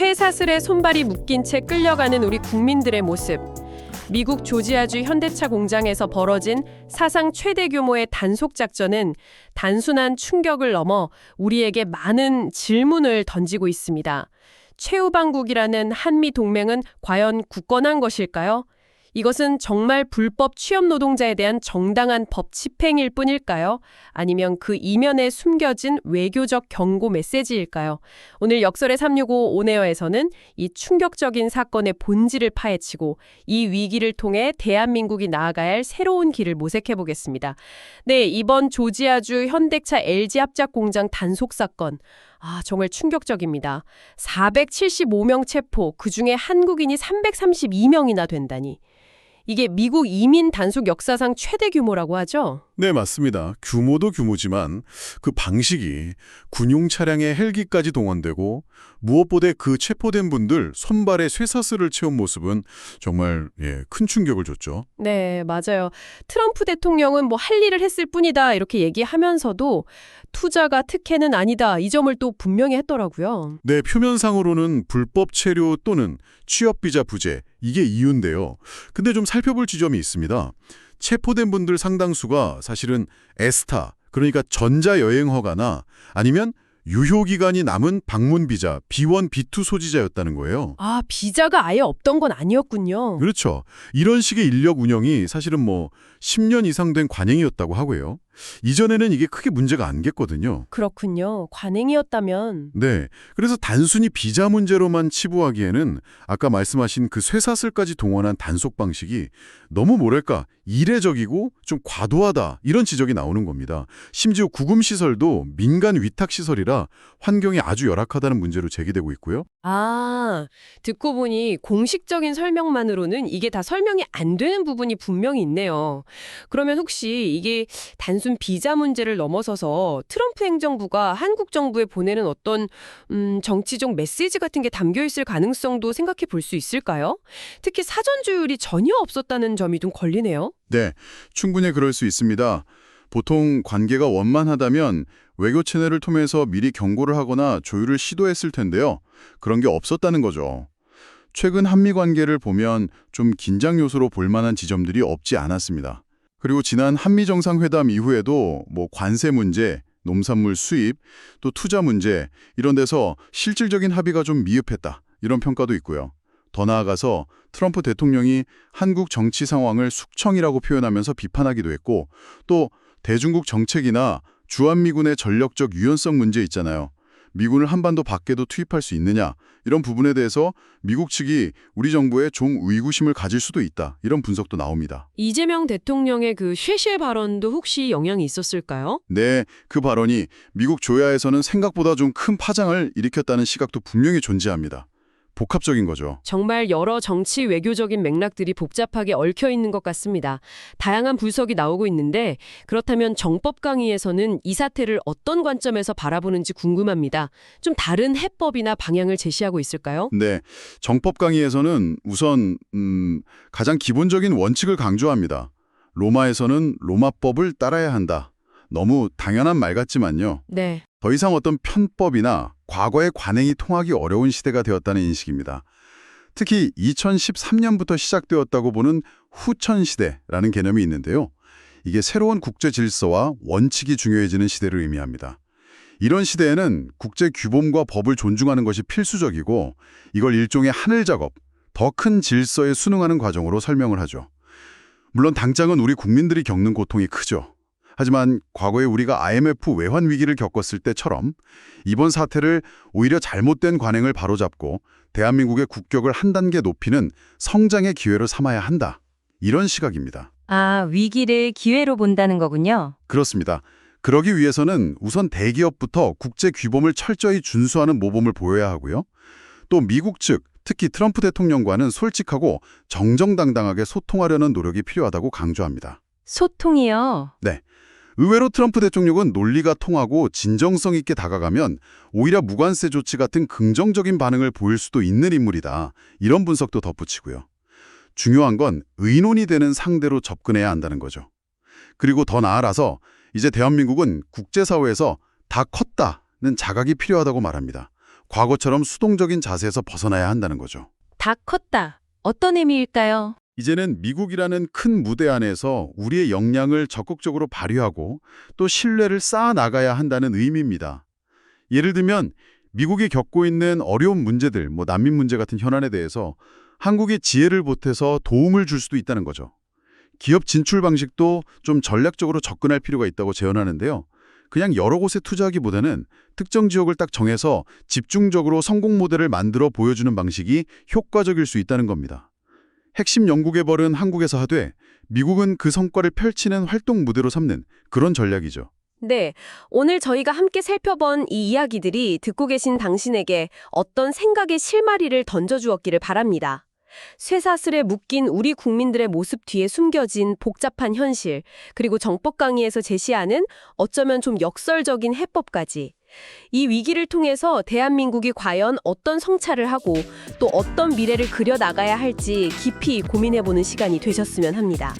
쇠사슬에 손발이 묶인 채 끌려가는 우리 국민들의 모습. 미국 조지아주 현대차 공장에서 벌어진 사상 최대 규모의 단속 작전은 단순한 충격을 넘어 우리에게 많은 질문을 던지고 있습니다. 최우방국이라는 한미 동맹은 과연 굳건한 것일까요? 이것은 정말 불법 취업 노동자에 대한 정당한 법 집행일 뿐일까요? 아니면 그 이면에 숨겨진 외교적 경고 메시지일까요? 오늘 역설의 365 온에어에서는 이 충격적인 사건의 본질을 파헤치고 이 위기를 통해 대한민국이 나아가야 할 새로운 길을 모색해 보겠습니다. 네, 이번 조지아주 현대차 LG 합작 공장 단속 사건. 아, 정말 충격적입니다. 475명 체포, 그중에 한국인이 332명이나 된다니. 이게 미국 이민 단속 역사상 최대 규모라고 하죠? 네, 맞습니다. 규모도 규모지만 그 방식이 군용 차량에 헬기까지 동원되고 무엇보다 그 체포된 분들 손발에 쇠사슬을 채운 모습은 정말 예, 큰 충격을 줬죠. 네, 맞아요. 트럼프 대통령은 뭐 할 일을 했을 뿐이다 이렇게 얘기하면서도 투자가 특혜는 아니다 이 점을 또 분명히 했더라고요. 네, 표면상으로는 불법 체류 또는 취업비자 부재 이게 이유인데요. 근데 좀 살펴볼 지점이 있습니다. 체포된 분들 상당수가 사실은 에스타, 그러니까 전자여행허가나 아니면 유효기간이 남은 방문비자, B1, B2 소지자였다는 거예요. 아, 비자가 아예 없던 건 아니었군요. 그렇죠. 이런 식의 인력 운영이 사실은 뭐 10년 이상 된 관행이었다고 하고요. 이전에는 이게 크게 문제가 안 됐거든요. 그렇군요. 관행이었다면 네. 그래서 단순히 비자 문제로만 치부하기에는 아까 말씀하신 그 쇠사슬까지 동원한 단속 방식이 너무 뭐랄까 이례적이고 좀 과도하다 이런 지적이 나오는 겁니다. 심지어 구금 시설도 민간 위탁 시설이라 환경이 아주 열악하다는 문제로 제기되고 있고요. 아, 듣고 보니 공식적인 설명만으로는 이게 다 설명이 안 되는 부분이 분명히 있네요. 그러면 혹시 이게 단순 비자 문제를 넘어서서 트럼프 행정부가 한국 정부에 보내는 어떤 음, 정치적 메시지 같은 게 담겨 있을 가능성도 생각해 볼 수 있을까요? 특히 사전 조율이 전혀 없었다는 점이 좀 걸리네요. 네, 충분히 그럴 수 있습니다. 보통 관계가 원만하다면 외교 채널을 통해서 미리 경고를 하거나 조율을 시도했을 텐데요. 그런 게 없었다는 거죠. 최근 한미 관계를 보면 좀 긴장 요소로 볼 만한 지점들이 없지 않았습니다. 그리고 지난 한미 정상회담 이후에도 뭐 관세 문제, 농산물 수입, 또 투자 문제 이런 데서 실질적인 합의가 좀 미흡했다. 이런 평가도 있고요. 더 나아가서 트럼프 대통령이 한국 정치 상황을 숙청이라고 표현하면서 비판하기도 했고 또 대중국 정책이나 주한미군의 전력적 유연성 문제 있잖아요. 미군을 한반도 밖에도 투입할 수 있느냐 이런 부분에 대해서 미국 측이 우리 정부에 좀 의구심을 가질 수도 있다 이런 분석도 나옵니다. 이재명 대통령의 그 쉐쉐 발언도 혹시 영향이 있었을까요? 네, 그 발언이 미국 조야에서는 생각보다 좀 큰 파장을 일으켰다는 시각도 분명히 존재합니다. 복합적인 거죠. 정말 여러 정치 외교적인 맥락들이 복잡하게 얽혀 있는 것 같습니다. 다양한 분석이 나오고 있는데 그렇다면 정법 강의에서는 이 사태를 어떤 관점에서 바라보는지 궁금합니다. 좀 다른 해법이나 방향을 제시하고 있을까요? 네, 정법 강의에서는 우선 음, 가장 기본적인 원칙을 강조합니다. 로마에서는 로마법을 따라야 한다. 너무 당연한 말 같지만요. 네. 더 이상 어떤 편법이나 과거의 관행이 통하기 어려운 시대가 되었다는 인식입니다. 특히 2013년부터 시작되었다고 보는 후천 시대라는 개념이 있는데요. 이게 새로운 국제 질서와 원칙이 중요해지는 시대를 의미합니다. 이런 시대에는 국제 규범과 법을 존중하는 것이 필수적이고 이걸 일종의 하늘 작업, 더 큰 질서에 순응하는 과정으로 설명을 하죠. 물론 당장은 우리 국민들이 겪는 고통이 크죠. 하지만 과거에 우리가 IMF 외환 위기를 겪었을 때처럼 이번 사태를 오히려 잘못된 관행을 바로잡고 대한민국의 국격을 한 단계 높이는 성장의 기회로 삼아야 한다. 이런 시각입니다. 아, 위기를 기회로 본다는 거군요. 그렇습니다. 그러기 위해서는 우선 대기업부터 국제 규범을 철저히 준수하는 모범을 보여야 하고요. 또 미국 측, 특히 트럼프 대통령과는 솔직하고 정정당당하게 소통하려는 노력이 필요하다고 강조합니다. 소통이요. 의외로 트럼프 대통령은 논리가 통하고 진정성 있게 다가가면 오히려 무관세 조치 같은 긍정적인 반응을 보일 수도 있는 인물이다. 이런 분석도 덧붙이고요. 중요한 건 의논이 되는 상대로 접근해야 한다는 거죠. 그리고 더 나아가서 이제 대한민국은 국제사회에서 다 컸다는 자각이 필요하다고 말합니다. 과거처럼 수동적인 자세에서 벗어나야 한다는 거죠. 다 컸다. 어떤 의미일까요? 이제는 미국이라는 큰 무대 안에서 우리의 역량을 적극적으로 발휘하고 또 신뢰를 쌓아 나가야 한다는 의미입니다. 예를 들면 미국이 겪고 있는 어려운 문제들, 뭐 난민 문제 같은 현안에 대해서 한국이 지혜를 보태서 도움을 줄 수도 있다는 거죠. 기업 진출 방식도 좀 전략적으로 접근할 필요가 있다고 제언하는데요. 그냥 여러 곳에 투자하기보다는 특정 지역을 딱 정해서 집중적으로 성공 모델을 만들어 보여주는 방식이 효과적일 수 있다는 겁니다. 핵심 연구 개발은 한국에서 하되 미국은 그 성과를 펼치는 활동 무대로 삼는 그런 전략이죠. 네, 오늘 저희가 함께 살펴본 이 이야기들이 듣고 계신 당신에게 어떤 생각의 실마리를 던져주었기를 바랍니다. 쇠사슬에 묶인 우리 국민들의 모습 뒤에 숨겨진 복잡한 현실, 그리고 정법 강의에서 제시하는 어쩌면 좀 역설적인 해법까지. 이 위기를 통해서 대한민국이 과연 어떤 성찰을 하고 또 어떤 미래를 그려 나가야 할지 깊이 고민해보는 시간이 되셨으면 합니다.